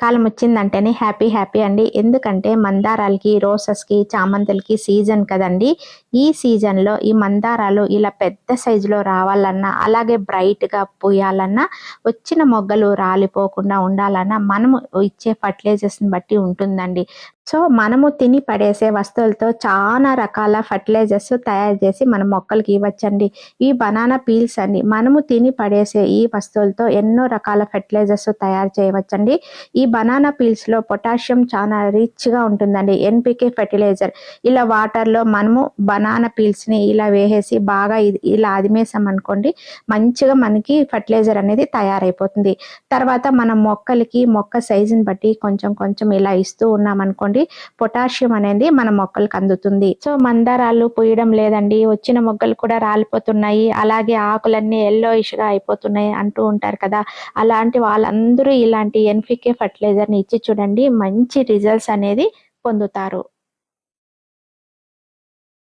కాలం వచ్చిందంటేనే happy happy అండి. ఎందుకంటే మందారాలకి రోసెస్కి చామంతులకి season కదండి. ఈ సీజన్లో ఈ మందారాలు ఇలా పెద్ద సైజులో రావాలన్నా అలాగే బ్రైట్గా పూయాలన్నా వచ్చిన మొగ్గలు రాలిపోకుండా ఉండాలన్నా మనము ఇచ్చే ఫర్టిలైజర్స్ని బట్టి ఉంటుందండి. సో మనము తిని పడేసే వస్తువులతో చాలా రకాల ఫర్టిలైజర్స్ తయారు చేసి మన మొక్కలకి ఇవ్వచ్చండి. ఈ బనానా పీల్స్ అండి మనము తిని పడేసే ఈ వస్తువులతో ఎన్నో రకాల ఫర్టిలైజర్స్ తయారు చేయవచ్చండి. ఈ బనానా పీల్స్లో పొటాషియం చాలా రిచ్గా ఉంటుందండి ఎన్పికే ఫెర్టిలైజర్. ఇలా వాటర్లో మనము బనానా పీల్స్ని ఇలా వేసేసి బాగా ఇలా అదిమేసాం అనుకోండి మంచిగా మనకి ఫర్టిలైజర్ అనేది తయారైపోతుంది. తర్వాత మన మొక్కలకి మొక్క సైజుని బట్టి కొంచెం కొంచెం ఇలా ఇస్తూ ఉన్నాం అనుకోండి పొటాషియం అనేది మన మొక్కలకు అందుతుంది. సో మందారాలు పూయడం లేదండి. వచ్చిన మొగ్గలు కూడా రాలిపోతున్నాయి. అలాగే ఆకులన్నీ ఎల్లోయిష్గా అయిపోతున్నాయి అంటూ ఉంటారు కదా. అలాంటి వాళ్ళందరూ ఇలాంటి ఎన్ఫికే ఫర్టిలైజర్ని ఇచ్చి చూడండి. మంచి రిజల్ట్స్ అనేది పొందుతారు.